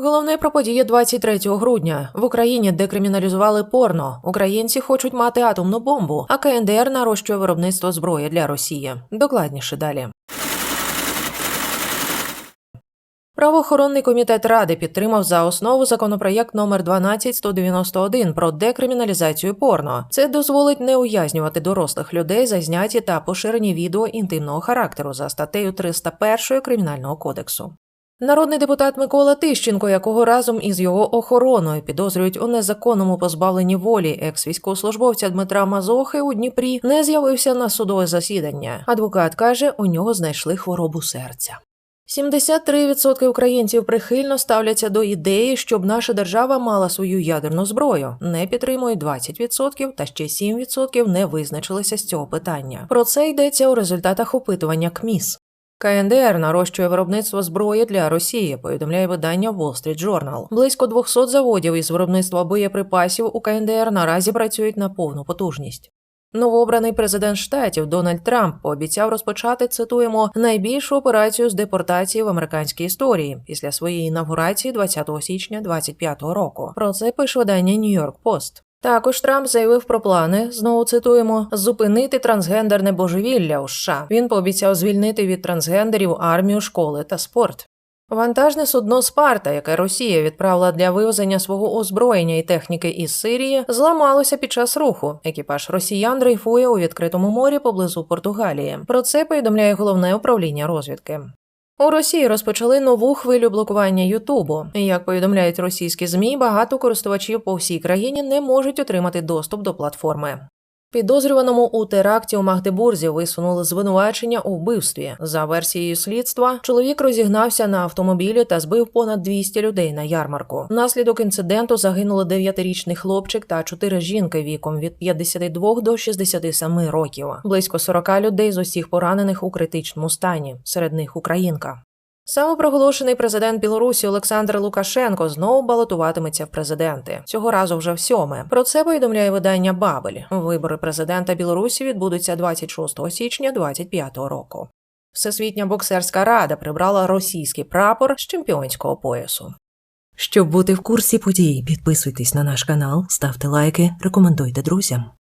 Головне про події 23 грудня. В Україні декриміналізували порно. Українці хочуть мати атомну бомбу, а КНДР нарощує виробництво зброї для Росії. Докладніше далі. Правоохоронний комітет ради підтримав за основу законопроєкт номер 12191 про декриміналізацію порно. Це дозволить не ув'язнювати дорослих людей за зняті та поширені відео інтимного характеру за статтею 301 кримінального кодексу. Народний депутат Микола Тищенко, якого разом із його охороною підозрюють у незаконному позбавленні волі екс-військовослужбовця Дмитра Мазохи у Дніпрі, не з'явився на судове засідання. Адвокат каже, у нього знайшли хворобу серця. 73% українців прихильно ставляться до ідеї, щоб наша держава мала свою ядерну зброю. Не підтримують 20% та ще 7% не визначилися з цього питання. Про це йдеться у результатах опитування КМІС. КНДР нарощує виробництво зброї для Росії, повідомляє видання Wall Street Journal. Близько 200 заводів із виробництва боєприпасів у КНДР наразі працюють на повну потужність. Новообраний президент штатів Дональд Трамп пообіцяв розпочати цитуємо найбільшу операцію з депортації в американській історії після своєї інавгурації 20 січня 2025 року. Про це пише видання New York Post. Також Трамп заявив про плани, знову цитуємо, зупинити трансгендерне божевілля у США. Він пообіцяв звільнити від трансгендерів армію, школи та спорт. Вантажне судно Спарта, яке Росія відправила для вивезення свого озброєння і техніки із Сирії, зламалося під час руху. Екіпаж росіян дрейфує у відкритому морі поблизу Португалії. Про це повідомляє головне управління розвідки. У Росії розпочали нову хвилю блокування Ютубу. Як повідомляють російські змі, багато користувачів по всій країні не можуть отримати доступ до платформи. Підозрюваному у теракті у Магдебурзі висунули звинувачення у вбивстві. За версією слідства, чоловік розігнався на автомобілі та збив понад 200 людей на ярмарку. Внаслідок інциденту загинули 9-річний хлопчик та 4 жінки віком від 52 до 67 років. Близько 40 людей з усіх поранених у критичному стані. Серед них українка. Самопроголошений президент Білорусі Олександр Лукашенко знову балотуватиметься в президенти. Цього разу вже в сьоме. Про це повідомляє видання Бабель. Вибори президента Білорусі відбудуться 26 січня 2025 року. Всесвітня боксерська рада прибрала російський прапор з чемпіонського поясу. Щоб бути в курсі подій, підписуйтесь на наш канал, ставте лайки, рекомендуйте друзям.